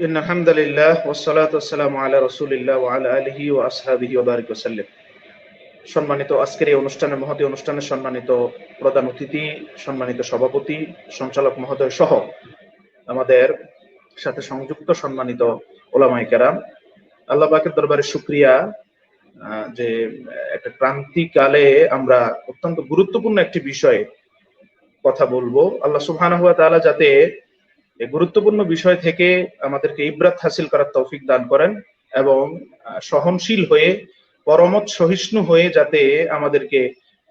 إن الحمد لله والصلاة والسلام على رسول الله وعلى آله وأصحابه وبارك وسلم সম্মানিত আজকের এই অনুষ্ঠানের মহতী অনুষ্ঠানের সম্মানিত প্রধান অতিথি সম্মানিত সভাপতি সঞ্চালক মহোদয় সহ আমাদের সাথে সংযুক্ত সম্মানিত ওলামাই কেরাম আল্লাহ পাকের দরবারে শুক্রিয়া আহ, যে একটা ক্রান্তিকালে আমরা অত্যন্ত গুরুত্বপূর্ণ একটি বিষয়ে কথা বলবো আল্লাহ সুবহানাহু ওয়া তাআলা যাতে এই গুরুত্বপূর্ণ বিষয় থেকে আমাদেরকে ইব্রাত হাসিল করার তৌফিক দান করেন এবং সহনশীল হয়ে, পরমত সহিষ্ণু হয়ে যাতে আমাদেরকে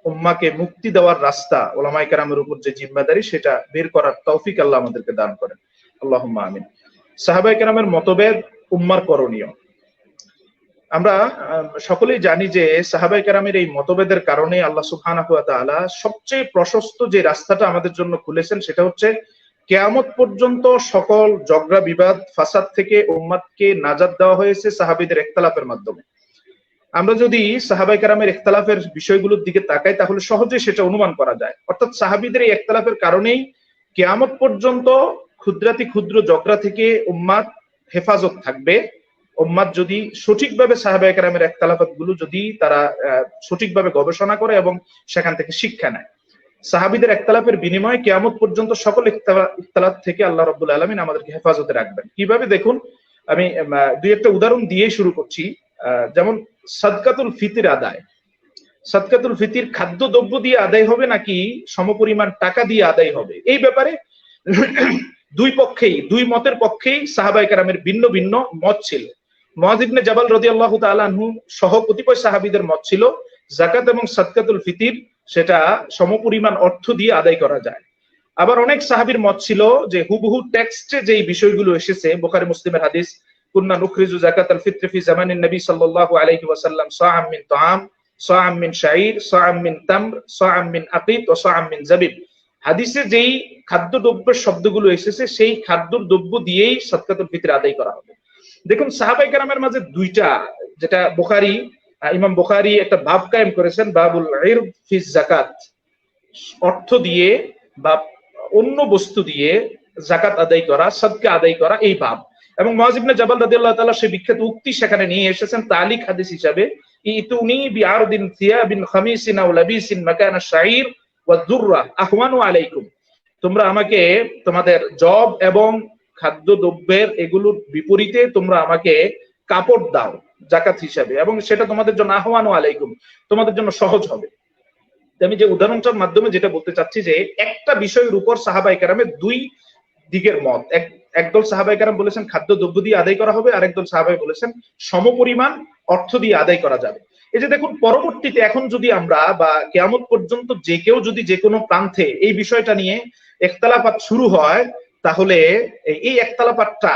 উম্মাকে মুক্তি দেওয়ার রাস্তা ওলামাই কারামের উপর যে জিম্মাদারি, সেটা বের করার তৌফিক আল্লাহ আমাদেরকে দান করেন। আল্লাহ আমিন। সাহাবাই কারামের মতভেদ উম্মার করণীয়। আমরা সকলেই জানি যে সাহাবাই কারামের এই মতভেদের কারণে আল্লাহ সুবহানাহু ওয়া সবচেয়ে প্রশস্ত যে রাস্তাটা আমাদের জন্য খুলেছেন, সেটা হচ্ছে কেয়ামত পর্যন্ত সকল ঝগড়া, বিবাদ, ফাসাদ থেকে উম্মাদকে নাজাদ দেওয়া হয়েছে সাহাবিদের একতালাপের মাধ্যমে। আমরা যদি সাহাবাই কারামের একতালাফের বিষয়গুলোর দিকে তাকাই, তাহলে সহজে সেটা অনুমান করা যায়। অর্থাৎ সাহাবিদের এই একতালাফের কারণেই কেয়ামত পর্যন্ত ক্ষুদ্রাতি ক্ষুদ্র ঝগড়া থেকে উম্মাদ হেফাজত থাকবে। উম্মাদ যদি সঠিকভাবে সাহাবাই কারামের একতালাফাতগুলো যদি তারা সঠিকভাবে গবেষণা করে এবং সেখান থেকে শিক্ষা নেয়। সাহাবিদের একতালাপের বিনিময়ে কেয়ামত পর্যন্ত সকল ইখতালা- থেকে আল্লাহ রব্বুল আলমিন আমাদেরকে হেফাজতে রাখবেন। কীভাবে? দেখুন, আমি দুই একটা উদাহরণ দিয়ে শুরু করছি। যেমন সাদকাতুল ফিতির আদায়। সাদকাতুল ফিতির খাদ্য দ্রব্য দিয়ে আদায় হবে নাকি সমপরিমাণ টাকা দিয়ে আদায় হবে? এই ব্যাপারে দুই পক্ষেই, দুই মতের পক্ষেই সাহাবাই কারামের ভিন্ন ভিন্ন মত ছিল। মহাজিবনে জাবাল রদি আল্লাহ তালু সহ কতিপয় সাহাবিদের মত ছিল জাকাত এবং সাদকাতুল ফিতির সেটা সমপরিমাণ অর্থ দিয়ে আদায় করা যায়। আবার অনেক সাহাবীর মত ছিল যে হুবহু টেক্সটে যেই বিষয়গুলো এসেছে, বোখারি, মুসলিমের হাদিস, কুন্না নুখরিজু জাকাত আল ফি নবী সাল্লাল্লাহু আলাইহি ওয়াসাল্লাম, সাআম মিন তাআম, সাআম মিন শাঈর, সাআম মিন তামর, সাআম মিন ওয়া সাআম মিন জাবিব হাদিসে যেই খাদ্য দ্রব্যের শব্দগুলো এসেছে, সেই খাদ্য দ্রব্য দিয়েই সাদকাতুল ফিতর আদায় করা হবে। দেখুন সাহাবাই কেরামের মাঝে দুইটা, যেটা বুখারী ইমাম বুখারী একটা বাব কায়েম করেছেন, বাবুল জাকাত অর্থ দিয়ে বা অন্য বস্তু দিয়ে জাকাত আদায় করা, সদকা আদায় করা এই ভাব এবং মহাজিবনে জাবাল রাদিয়াল্লাহু তাআলা সেই বিখ্যাত উক্তি সেখানে নিয়ে এসেছেন, তালিক হাদিস হিসাবে, ইতুনি বিআরদিন থিয়াবিন খামিসিন আও লাবিসিন মাকানা শাঈর ওয়া দুররা আহওয়ানু আলাইকুম। তোমরা আমাকে তোমাদের জব এবং খাদ্য দ্রব্যের এগুলোর বিপরীতে তোমরা আমাকে কাপড় দাও। জাকাত হিসাবে, এবং সেটা তোমাদের জন্য আহওয়ানু আলাইকুম, তোমাদের জন্য সহজ হবে। আমি যে উদাহরণটার মাধ্যমে যেটা বলতে চাচ্ছি যে, একটা বিষয়ের উপর সাহাবাই কারামের দুই দিকের মত। এক, একদল সাহাবাই কারাম বলেছেন, খাদ্য দ্রব্য দিয়ে আদায় করা হবে, আরেকদল সাহাবাই বলেছেন, সমপরিমাণ অর্থ দিয়ে আদায় করা যাবে। এই যে দেখুন, পরবর্তীতে এখন যদি আমরা বা কেয়ামত পর্যন্ত যে কেউ যদি যে কোনো প্রান্তে এই বিষয়টা নিয়ে একতালাপাত শুরু হয়, তাহলে এই একতালাপাতটা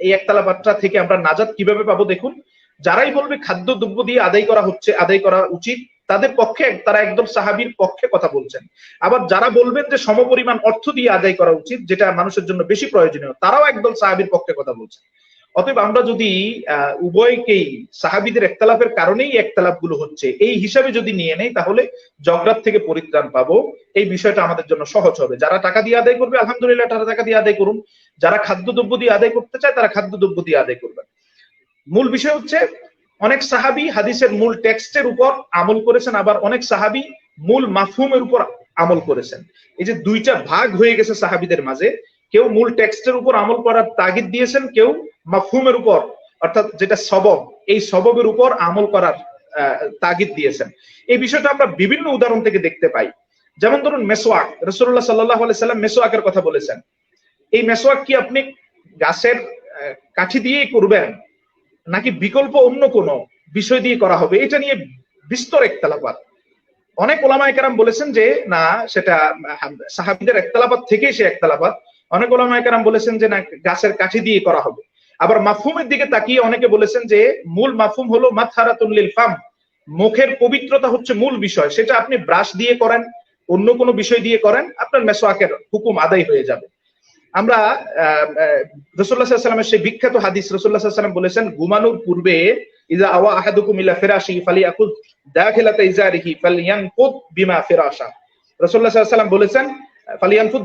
এই একতালাপাতটা থেকে আমরা নাজাদ কীভাবে পাবো দেখুন? যারাই বলবে খাদ্য দ্রব্য দিয়ে আদায় করা হচ্ছে, আদায় করা উচিত, তাদের পক্ষে, তারা একদম সাহাবীর পক্ষে কথা বলছেন। আবার যারা বলবেন যে সমপরিমাণ অর্থ দিয়ে আদায় করা উচিত, যেটা মানুষের জন্য বেশি প্রয়োজনীয়, তারাও একদল সাহাবীর পক্ষে কথা বলছেন। অতএব আমরা যদি উভয়কেই, সাহাবিদের একতালাপের কারণেই একতালাপগুলো হচ্ছে, এই হিসাবে যদি নিয়ে নেই, তাহলে জগরাত থেকে পরিত্রাণ পাবো। এই বিষয়টা আমাদের জন্য সহজ হবে। যারা টাকা দিয়ে আদায় করবে, আলহামদুলিল্লাহ টাকা দিয়ে আদায় করুন। যারা খাদ্য দ্রব্য দিয়ে আদায় করতে চায়, তারা খাদ্য দ্রব্য দিয়ে আদায় করবেন। মূল বিষয় হচ্ছে, অনেক সাহাবি হাদিসের মূল টেক্সটের উপর আমল করেছেন, আবার অনেক সাহাবি মূল মাফহুমের উপর আমল করেছেন। এই যে দুইটা ভাগ হয়ে গেছে সাহাবিদের মাঝে, কেউ মূল টেক্সটের উপর আমল করার তাগিদ দিয়েছেন, কেউ মাফহুমের উপর, অর্থাৎ যেটা সবব, এই সববের উপর আমল করার তাগিদ দিয়েছেন। এই বিষয়টা আমরা বিভিন্ন উদাহরণ থেকে দেখতে পাই। যেমন ধরুন মেসোয়াক রসুল্লাহ সাল্লাহ সাল্লাম মেসোয়াকের কথা বলেছেন। এই মেসোয়াক কি আপনি গাছের কাঠি দিয়েই করবেন? নাকি বিকল্প অন্য কোনো বিষয় দিয়ে করা হবে? এটা নিয়ে বিস্তর একতালাপাত। অনেক ওলামা একরাম বলেছেন যে, না, সেটা সাহাবিদের একতালাপাত থেকেই সে একতালাপাত। অনেক ওলামা একরাম বলেছেন যে, না, গাছের কাঠি দিয়ে করা হবে। আবার মাফহুমের দিকে তাকিয়ে অনেকে বলেছেন যে, মূল মাফুম হলো মাথারাতুল্লিল ফাম। মুখের পবিত্রতা হচ্ছে মূল বিষয়। সেটা আপনি ব্রাশ দিয়ে করেন, অন্য কোনো বিষয় দিয়ে করেন, আপনার মেসোয়াকের হুকুম আদায় হয়ে যাবে। আমরা রসুল্লাহ সাল্লামের সেই বিখ্যাত হাদিস রসুল্লাহ সাল্লাম বলেছেন ঘুমানোর পূর্বে ইজা আওয়া আহাদুকুম ইলা ফিরাশি বিমা ফিরাশা। আলাইহি সাল্লাম বলেছেন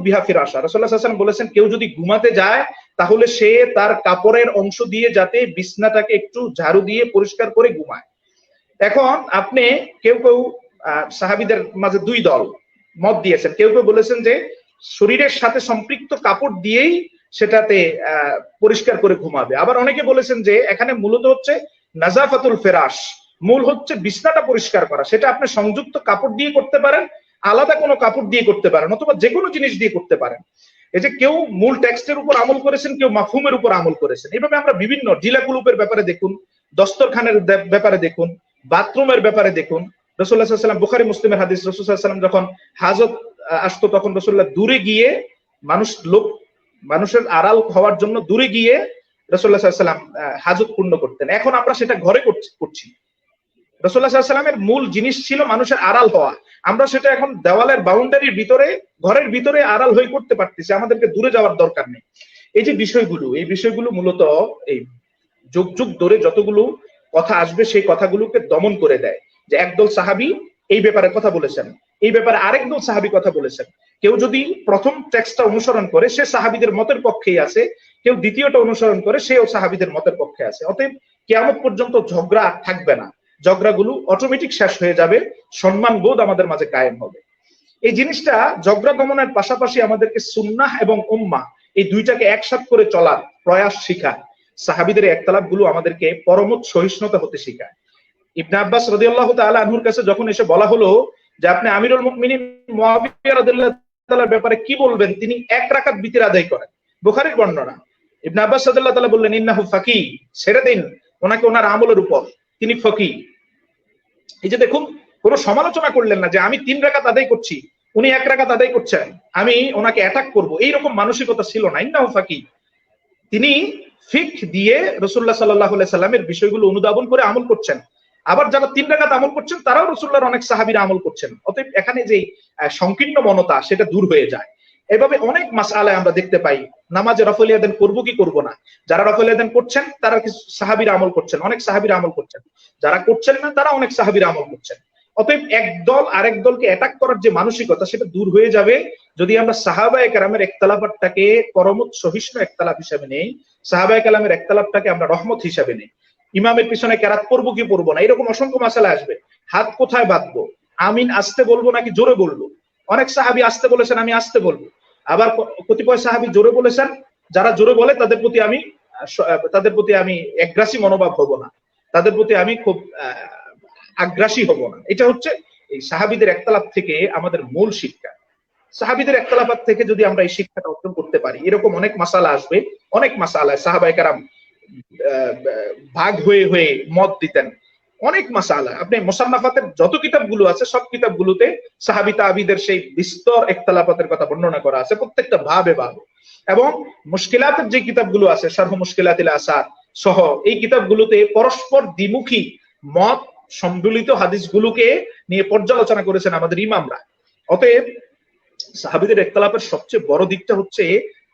বিহা সাল্লাল্লাহু আলাইহি ওয়াসাল্লাম বলেছেন, কেউ যদি ঘুমাতে যায়, তাহলে সে তার কাপড়ের অংশ দিয়ে যাতে বিছনাটাকে একটু ঝাড়ু দিয়ে পরিষ্কার করে ঘুমায়। এখন আপনি, কেউ কেউ সাহাবীদের মাঝে দুই দল মত দিয়েছেন। কেউ কেউ বলেছেন যে শরীরের সাথে সম্পৃক্ত কাপড় দিয়েই সেটাতে পরিষ্কার করে ঘুমাবে। আবার অনেকে বলেছেন যে এখানে মূলত হচ্ছে নাজাফাতুল ফেরাস মূল হচ্ছে বিছনাটা পরিষ্কার করা। সেটা আপনি সংযুক্ত কাপড় দিয়ে করতে পারেন, আলাদা কোনো কাপড় দিয়ে করতে পারেন, অথবা যে কোনো জিনিস দিয়ে করতে পারেন। এই যে কেউ মূল টেক্সটের উপর আমল করেছেন, কেউ মাফহুমের উপর আমল করেছেন। এভাবে আমরা বিভিন্ন ডিলা কুলুপের ব্যাপারে দেখুন, দস্তরখানের ব্যাপারে দেখুন, বাথরুমের ব্যাপারে দেখুন। রসুল্লাহ সাল্লাম বুখারি, মুসলিমের হাদিস রসুল্লাহ সাল্লাম যখন হাজত আসতো তখন রসুল্লাহ দূরে গিয়ে মানুষ লোক, মানুষের আড়াল হওয়ার জন্য দূরে গিয়ে রসুল্লাহ সাল্লাম হাজত পূর্ণ করতেন। এখন আমরা সেটা ঘরে করছি- রসুল্লাহ সাল্লামের মূল জিনিস ছিল মানুষের আড়াল হওয়া। আমরা সেটা এখন দেওয়ালের বাউন্ডারির ভিতরে, ঘরের ভিতরে আড়াল হয়ে করতে পারতেছি, আমাদেরকে দূরে যাওয়ার দরকার নেই। এই যে বিষয়গুলো, এই বিষয়গুলো মূলত এই যুগ যুগ ধরে যতগুলো কথা আসবে, সেই কথাগুলোকে দমন করে দেয়। যে একদল সাহাবি এই ব্যাপারে কথা বলেছেন। এই ব্যাপারে আরেক দল সাহাবি কথা বলেছেন। কেউ যদি প্রথম টেক্সটটা অনুসরণ করে, সে সাহাবিদের মতের পক্ষেই আছে। কেউ দ্বিতীয়টা অনুসরণ করে, সেও সাহাবিদের মতের পক্ষে আছে। অতএব কেয়ামত পর্যন্ত ঝগড়া থাকবে না। ঝগড়াগুলো অটোমেটিক শেষ হয়ে যাবে। সম্মান বোধ আমাদের মাঝে কায়েম হবে। এই জিনিসটা ঝগড়া দমনের পাশাপাশি আমাদেরকে সুন্নাহ এবং উম্মা এই দুইটাকে একসাথ করে চলার প্রয়াস শিখায়। সাহাবিদের একতালাপগুলো আমাদেরকে পরমত সহিষ্ণুতা হতে শেখায়। ইবনে আব্বাস রাদিয়াল্লাহু তাআলা আনহুর কাছে যখন এসে বলা হলো যে আপনি আমিরুল ব্যাপারে কি বলবেন, তিনি এক রাকাত বিতির আদায় করেন। বুখারীর বর্ণনা, ইবনে আব্বাস রাদিয়াল্লাহু তাআলা বললেন, ইন্নাহু ফাকি ছেড়ে দিন, ওনাকে ওনার আমলের উপর, তিনি ফকি। এই যে দেখুন, কোনো সমালোচনা করলেন না যে আমি তিন রাকাত আদায় করছি, উনি এক রাকাত আদায় করছেন, আমি ওনাকে অ্যাটাক করব। এইরকম মানসিকতা ছিল না, ইন্নাহু ফাকি। তিনি ফিক দিয়ে রসুল্লাহ সাল্লাহ সাল্লামের বিষয়গুলো অনুধাবন করে আমল করছেন। আবার যারা তিন রাকাত আমল করছেন, তারাও রসুল্লাহর অনেক সাহাবিরা আমল করছেন। অতএব এখানে যে সংকীর্ণ মনতা, সেটা দূর হয়ে যায়। এভাবে অনেক মাসালায় আমরা দেখতে পাই, নামাজে রফলিয়া দেন করব কি করব না? যারা রফলিয়া দেন করছেন, তারা কিছু সাহাবিরা আমল করছেন, অনেক সাহাবিরা আমল করছেন। যারা করছেন না, তারা অনেক সাহাবিরা আমল করছেন। অতএব এক দল আরেক দলকে অ্যাটাক করার যে মানসিকতা, সেটা দূর হয়ে যাবে যদি আমরা সাহাবায়ে কেরামের একতালাপাতটাকে করমত সহিষ্ণু একতালাপ হিসাবে নেই। সাহাবায়ে কালামের একতালাপটাকে আমরা রহমত হিসাবে নেই। ইমামের পিছনে কেরাত পড়ব কি পড়ব না? এরকম অসংখ্য মাসালা আসবে। হাত কোথায় বাঁধবো? আমিন আসতে বলব নাকি জোরে বলব? অনেক সাহাবি আসতে বলেছেন, আমি আসতে বলব। আবার কতিপয় সাহাবি জোরে বলেছেন, যারা জোরে বলে তাদের প্রতি আমি তাদের প্রতি আমি একগ্রাসী মনোভাব হব না। তাদের প্রতি আমি খুব আগ্রাসী হব না। এটা হচ্ছে এই সাহাবিদের একতালাপ থেকে আমাদের মূল শিক্ষা। সাহাবিদের একতলাপাত থেকে যদি আমরা এই শিক্ষাটা অর্জন করতে পারি, এরকম অনেক মাসালা আসবে, অনেক মাসালা। সাহাবাই কারাম ভাগ হয়ে হয়ে মত দিতেন। অনেক মাসালা। আপনি মোসান্নাফাতের যত কিতাবগুলো আছে, সব কিতাবগুলোতে সাহাবি তাহাবিদের সেই বিস্তর একতলাপাতের কথা বর্ণনা করা আছে, প্রত্যেকটা ভাবে ভাবে এবং মুশকিলাতের যে কিতাবগুলো আছে সার্হ মুশকিলাতিল আসার সহ, এই কিতাবগুলোতে পরস্পর দ্বিমুখী মত সম্মিলিত হাদিসগুলোকে নিয়ে পর্যালোচনা করেছেন আমাদের ইমামরা। অতএব সাহাবিদের একতলাপের সবচেয়ে বড় দিকটা হচ্ছে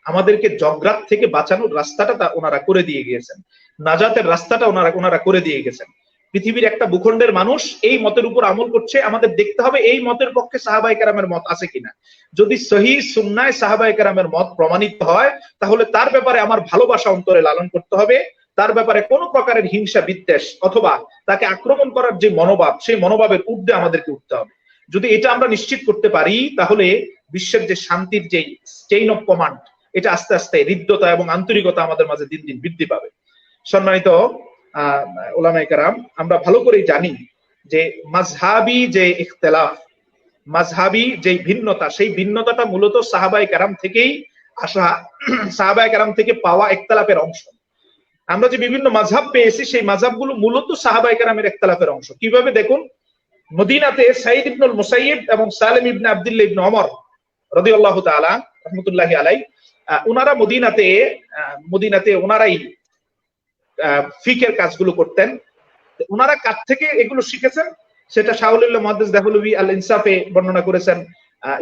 আমাদেরকে জগরাত থেকে বাঁচানোর রাস্তাটা তা ওনারা করে দিয়ে গিয়েছেন। নাজাতের রাস্তাটা ওনারা ওনারা করে দিয়ে গেছেন। পৃথিবীর একটা ভূখণ্ডের মানুষ এই মতের উপর আমল করছে, আমাদের দেখতে হবে এই মতের পক্ষে সাহাবাই কারামের মত আছে কিনা। যদি সহি সুন্নায় সাহাবাই কারামের মত প্রমাণিত হয়, তাহলে তার ব্যাপারে আমার ভালোবাসা অন্তরে লালন করতে হবে। তার ব্যাপারে কোনো প্রকারের হিংসা, বিদ্বেষ অথবা তাকে আক্রমণ করার যে মনোভাব, সেই মনোভাবের ঊর্ধ্বে আমাদেরকে উঠতে হবে। যদি এটা আমরা নিশ্চিত করতে পারি, তাহলে বিশ্বের যে শান্তির যে চেইন অফ কমান্ড এটা আস্তে আস্তে হৃদ্যতা এবং আন্তরিকতা আমাদের মাঝে দিন দিন বৃদ্ধি পাবে। সম্মানিত আহ ওলামাই কারাম, আমরা ভালো করেই জানি যে মাঝহাবি যে ইখতলাফ মাঝহাবি যে ভিন্নতা, সেই ভিন্নতাটা মূলত সাহাবাই কারাম থেকেই আসা সাহাবাই কারাম থেকে পাওয়া একতলাফের অংশ। আমরা যে বিভিন্ন মাঝহাব পেয়েছি, সেই মাঝহাবগুলো মূলত সাহাবাই কারামের একতলাফের অংশ। কীভাবে দেখুন? মদিনাতে সাইদ ইবনুল মুসাইয়িব এবং সালেম ইবনে আব্দুল্লাহ ইবনে ওমর রাদিয়াল্লাহু তাআলা রাহমাতুল্লাহি আলাই ওনারা মদিনাতে মদিনাতে ওনারাই ফিকের কাজগুলো করতেন। ওনারা কার থেকে এগুলো শিখেছেন? সেটা শাহুল্লাহ মুহাদ্দিস দাহুলবি আল ইনসাফে বর্ণনা করেছেন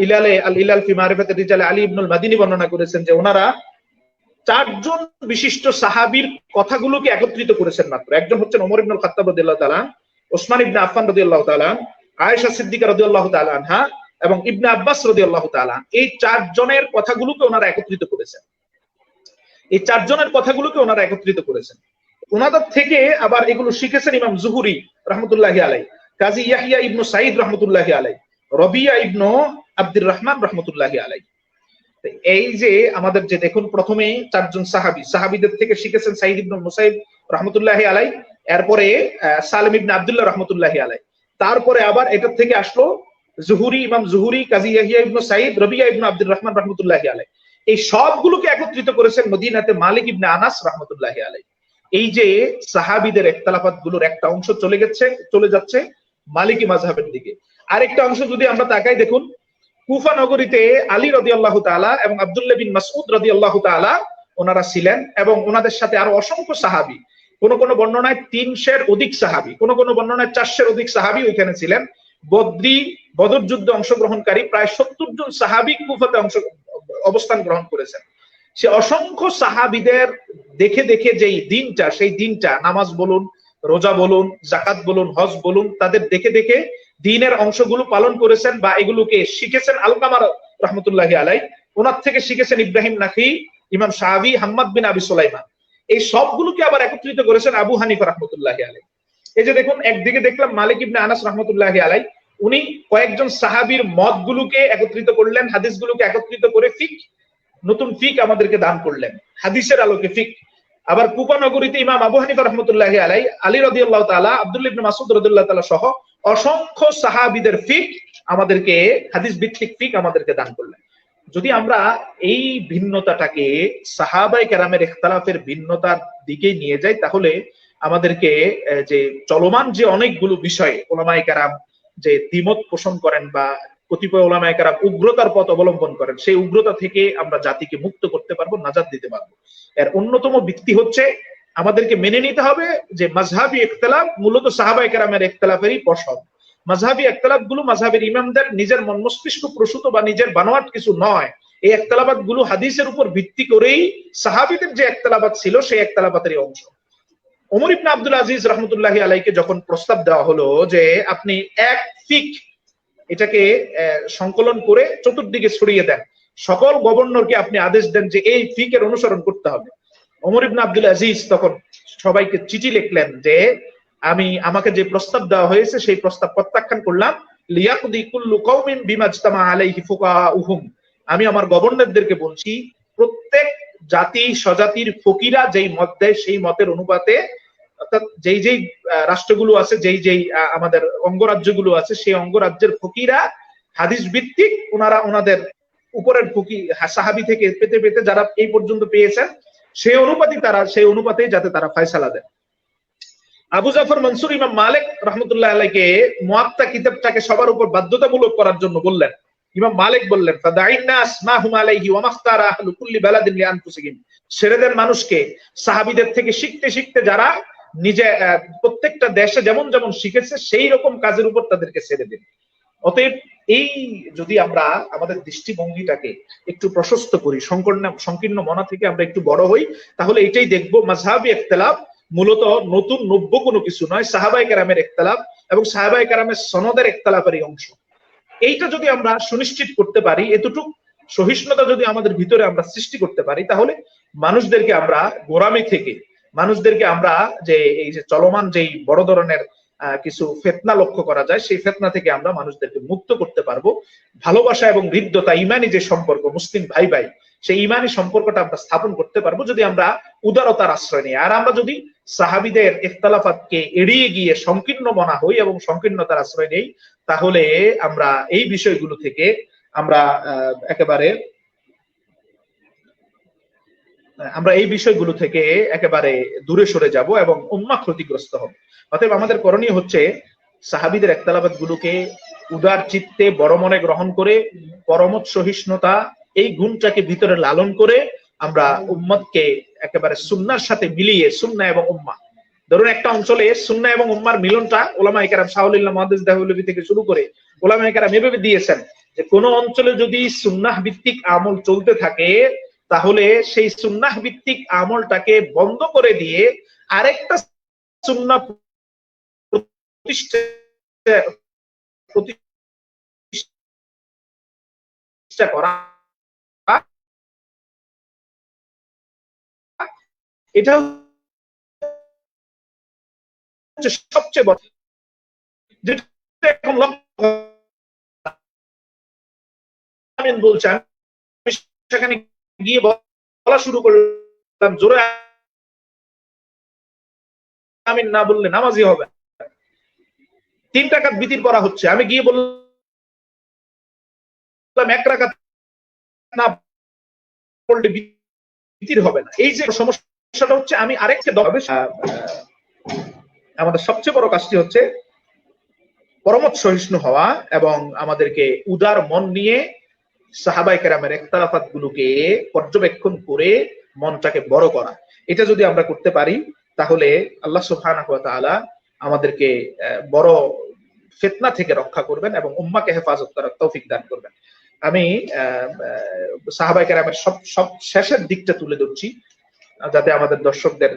ইলালে আল ইলাল ফি মারিফাত রিজালে আলী ইবনুল মাদিনী বর্ণনা করেছেন যে ওনারা চারজন বিশিষ্ট সাহাবীর কথাগুলোকে একত্রিত করেছেন মাত্র। একজন হচ্ছেন ওমর ইবনুল খাত্তাব রাদিয়াল্লাহু তাআলা, ওসমান ইবনে আফফান রাদিয়াল্লাহু তাআলা, আয়েশা সিদ্দিকা রাদিয়াল্লাহু তাআলা আনহা এবং ইবনে আব্বাস রদি আল্লাহ তালা এই চারজনের কথাগুলোকে ওনারা একত্রিত করেছেন। এই চারজনের কথাগুলোকে ওনারা একত্রিত করেছেন। ওনাদের থেকে আবার এগুলো শিখেছেন ইমাম জুহুরি রহমতুল্লাহ আলাই কাজী ইয়াহিয়া ইবনু সাইদ রহমতুল্লাহ আলাই রবিয়া ইবনু আব্দুর রহমান রহমতুল্লাহ আলাই এই যে আমাদের যে দেখুন প্রথমে চারজন সাহাবি, সাহাবিদের থেকে শিখেছেন সাইদ ইবনু মুসাইব রহমতুল্লাহ আলাই এরপরে সালিম ইবনে আব্দুল্লাহ রহমতুল্লাহ আলাই তারপরে আবার এটার থেকে আসলো জুহুরি, ইমাম জুহুরি, কাজী ইয়াহিয়া ইবনু সাইদ রবিয়া ইবনু আব্দুর রহমান রহমতুল্লাহ আলাই এই সবগুলোকে একত্রিত করেছেন মদিনাতে মালিক ইবনে আনাস রহমতুল্লাহ আলাই এই যে সাহাবিদের একতালাফাতগুলোর একটা অংশ চলে গেছে, চলে যাচ্ছে মালিকি মাঝহাবের দিকে। আরেকটা অংশ যদি আমরা তাকাই দেখুন, কুফা নগরীতে আলী রদি আল্লাহ তালা এবং আবদুল্লাহ বিন মাসুদ রদি আল্লাহ তালা ওনারা ছিলেন এবং ওনাদের সাথে আরও অসংখ্য সাহাবি। কোন কোন বর্ণনায় তিনশের অধিক সাহাবি, কোন কোন বর্ণনায় চারশের অধিক সাহাবি ওইখানে ছিলেন। বদ্রি, বদর যুদ্ধে অংশগ্রহণকারী প্রায় সত্তর জন সাহাবি কুফাতে অংশ, অবস্থান গ্রহণ করেছেন। সে অসংখ্য সাহাবিদের দেখে দেখে যেই দিনটা, সেই দিনটা, নামাজ বলুন, রোজা বলুন জাকাত বলুন, হজ বলুন, তাদের দেখে দেখে দিনের অংশগুলো পালন করেছেন বা এগুলোকে শিখেছেন আলকামার রহমতুল্লাহ আলাই ওনার থেকে শিখেছেন ইব্রাহিম নাকি, ইমাম শাহাবি হাম্মদ বিন আবি সোলাইমান। এই সবগুলোকে আবার একত্রিত করেছেন আবু হানিফা রহমতুল্লাহ আলাই এই যে দেখুন, একদিকে দেখলাম মালিক ইবনে আনাস রহমতুল্লাহ আলাই উনি কয়েকজন সাহাবির মত গুলোকে একত্রিত করলেন হাদিস গুলোকে একত্রিত করে ফিক, নতুন ফিক আমাদেরকে দান করলেন। হাদিসের আলোকে ফিক। আবার কুপা নগরীতে ইমাম আবু হানিফা রহমতুল্লাহ আলাই, আলী রদি আল্লাহ তালা আব্দুল ইবনে মাসুদ রদুল্লাহ তালা সহ অসংখ্য সাহাবিদের ফিক আমাদেরকে হাদিস ভিত্তিক ফিক আমাদেরকে দান করলেন। যদি আমরা এই ভিন্নতাটাকে সাহাবাই কেরামের ইখতালাফের ভিন্নতার দিকে নিয়ে যাই, তাহলে আমাদেরকে যে চলমান যে অনেকগুলো বিষয় ওলামাই কেরাম যে দ্বিমত পোষণ করেন বা কতিপয় ওলামায় কারা উগ্রতার পথ অবলম্বন করেন, সেই উগ্রতা থেকে আমরা জাতিকে মুক্ত করতে পারব নাজাদ দিতে পারব। এর অন্যতম ভিত্তি হচ্ছে আমাদেরকে মেনে নিতে হবে যে মাঝহাবি একতলাফ মূলত সাহাবাই কেরামের একতলাফেরই পশব মাঝহাবি একতলাফগুলো মাঝহাবের ইমামদের নিজের মন মস্তিষ্ক প্রসূত বা নিজের বানোয়াট কিছু নয়। এই একতলাবাদগুলো হাদিসের উপর ভিত্তি করেই সাহাবিদের যে একতলাবাদ ছিল, সেই একতলাবাতেরই অংশ। ওমর ইবনা আব্দুল আজিজ রহমতুল্লাহ আলাইকে যখন প্রস্তাব দেওয়া হলো যে আপনি এক ফিক এটাকে সংকলন করে চতুর্দিকে ছড়িয়ে দেন, সকল গভর্নরকে আপনি আদেশ দেন যে এই ফিকের অনুসরণ করতে হবে। ওমর ইবনা আব্দুল আজিজ তখন সবাইকে চিঠি লিখলেন যে, আমি আমাকে যে প্রস্তাব দেওয়া হয়েছে সেই প্রস্তাব প্রত্যাখ্যান করলাম, লিয়াকুদি কুল্লু কওমিন বিমাজতামা আলাইহি ফুকাউহুম আমি আমার গভর্নরদেরকে বলছি, প্রত্যেক জাতি, স্বজাতির ফকিরা যেই মত দেয়, সেই মতের অনুপাতে অর্থাৎ যেই যেই রাষ্ট্রগুলো আছে, যেই যেই আমাদের অঙ্গরাজ্যগুলো আছে, সেই অঙ্গরাজ্যের ফকিরা হাদিস ভিত্তিক ওনারা ওনাদের উপরের ফকি সাহাবি থেকে পেতে পেতে যারা এই পর্যন্ত পেয়েছেন, সেই অনুপাতে তারা, সেই অনুপাতে যাতে তারা ফয়সালা দেন। আবু জাফর মনসুর ইমাম মালিক রহমতুল্লাহ আলাইকে মুয়াত্তা কিতাবটাকে সবার উপর বাধ্যতামূলক করার জন্য বললেন ইমাম মালিক বললেন ছেড়ে দেন মানুষকে। সাহাবিদের থেকে শিখতে শিখতে যারা নিজে প্রত্যেকটা দেশে যেমন যেমন শিখেছে, সেই রকম কাজের উপর তাদেরকে ছেড়ে দিন। অতএব এই যদি আমরা আমাদের দৃষ্টিভঙ্গিটাকে একটু প্রশস্ত করি, সংকীর্ণ সংকীর্ণ মনা থেকে আমরা একটু বড় হই, তাহলে এটাই দেখব মাঝহাবি একতলাফ মূলত নতুন নব্য কোনো কিছু নয় সাহাবাই কারামের একতলাফ এবং সাহাবাই কারামের সনদের একতলাফেরই অংশ। এইটা যদি আমরা সুনিশ্চিত করতে পারি, এতটুক সহিষ্ণুতা যদি আমাদের ভিতরে আমরা সৃষ্টি করতে পারি, তাহলে মানুষদেরকে আমরা গোরামি থেকে, মানুষদেরকে আমরা যে এই যে চলমান যেই বড় ধরনের কিছু ফেতনা লক্ষ্য করা যায়, সেই ফেতনা থেকে আমরা মানুষদেরকে মুক্ত করতে পারব। ভালোবাসা এবং হৃদ্যতা, ইমানি যে সম্পর্ক, মুসলিম ভাই ভাই সেই ইমানি সম্পর্কটা আমরা স্থাপন করতে পারব যদি আমরা উদারতার আশ্রয় নিই। আর আমরা যদি সাহাবিদের ইখতালাফাতকে এড়িয়ে গিয়ে সংকীর্ণ মনা হই এবং সংকীর্ণতার আশ্রয় নেই, তাহলে আমরা এই বিষয়গুলো থেকে আমরা একেবারে, আমরা এই বিষয়গুলো থেকে একেবারে দূরে সরে যাব এবং উম্মা ক্ষতিগ্রস্ত হব। অতএব আমাদের করণীয় হচ্ছে সাহাবিদের একতালাবাদ গুলোকে উদার চিত্তে বড় মনে গ্রহণ করে পরমত সহিষ্ণুতা এই গুণটাকে ভিতরে লালন করে আমরা উম্মতকে একেবারে সুন্নার সাথে মিলিয়ে সুন্না এবং উম্মা। ধরুন একটা অঞ্চলে সুন্না এবং উম্মার মিলনটা ওলামা ইকারাম শাহুল্লাহ মহাদিস দাহুলবি থেকে শুরু করে ওলামা ইকারাম এভাবে দিয়েছেন যে কোন অঞ্চলে যদি সুন্নাহ ভিত্তিক আমল চলতে থাকে, তাহলে সেই সুন্নাহ ভিত্তিক আমলটাকে বন্ধ করে দিয়ে আরেকটা সুন্না প্রতিষ্ঠা করা এটা হচ্ছে সবচেয়ে বড় যেটা এখন আমিন বলছে আমি সেখানে গিয়ে বলা শুরু করলাম, জোরে আমিন না বললে নামাজি হবে তিন টাকাত বিতির করা হচ্ছে। আমি গিয়ে বললাম, এক টাকা না পড়লে বিতির হবে না। এই যে সমস্যাটা হচ্ছে আমি আরেকটা আমাদের সবচেয়ে বড় কাজটি হচ্ছে পরমত সহিষ্ণু হওয়া এবং আমাদেরকে উদার মন নিয়ে সাহাবাই কেরামের একতারাফাত গুলোকে পর্যবেক্ষণ করে মনটাকে বড় করা। এটা যদি আমরা করতে পারি, তাহলে আল্লাহ ওয়া তাআলা আমাদেরকে বড় ফেতনা থেকে রক্ষা করবেন এবং উম্মাকে হেফাজত করার তৌফিক দান করবেন। আমি সাহাবাই কেরামের সব সব শেষের দিকটা তুলে ধরছি। যাতে আমাদের দর্শকদের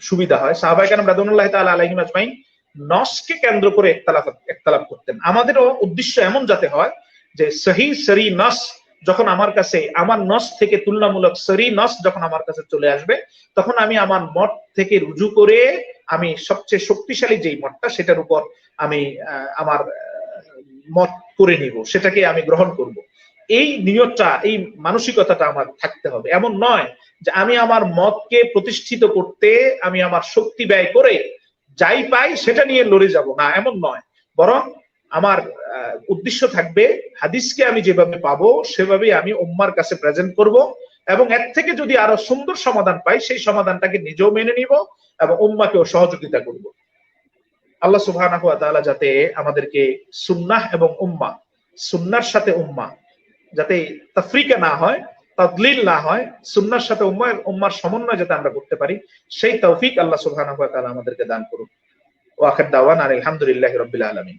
সুবিধা হয়। সাহাবাই কেরাম রাদুল্লাহ তাআলা আলাইহিম আজমাইন নসকে কেন্দ্র করে একতালাফ একতালাপ করতেন। আমাদেরও উদ্দেশ্য এমন যাতে হয় যে সহি, সরি নস যখন আমার কাছে, আমার নস থেকে তুলনামূলক সরি নস যখন আমার কাছে চলে আসবে, তখন আমি আমার মত থেকে রুজু করে আমি সবচেয়ে শক্তিশালী যেই মতটা, সেটার উপর আমি আমার মত করে নিব, সেটাকে আমি গ্রহণ করব। এই নিয়তটা, এই মানসিকতাটা আমার থাকতে হবে। এমন নয় যে আমি আমার মতকে প্রতিষ্ঠিত করতে, আমি আমার শক্তি ব্যয় করে যাই পাই, সেটা নিয়ে লড়ে যাব। না, এমন নয়। বরং আমার উদ্দেশ্য থাকবে, হাদিসকে আমি যেভাবে পাবো, সেভাবেই আমি উম্মার কাছে প্রেজেন্ট করব এবং এর থেকে যদি আরও সুন্দর সমাধান পাই, সেই সমাধানটাকে নিজেও মেনে নিব এবং উম্মাকেও সহযোগিতা করব। আল্লাহ তাআলা যাতে আমাদেরকে সুন্নাহ এবং উম্মা, সুন্নার সাথে উম্মা, যাতে তাফরিকা না হয় তাদলিল না হয়, সুন্নার সাথে উম্মার উম্মার সমন্বয় যাতে আমরা করতে পারি, সেই তৌফিক আল্লাহ তাআলা আমাদেরকে দান করুন ওয়া আখির আর আলহামদুলিল্লাহি রাব্বিল আলামিন।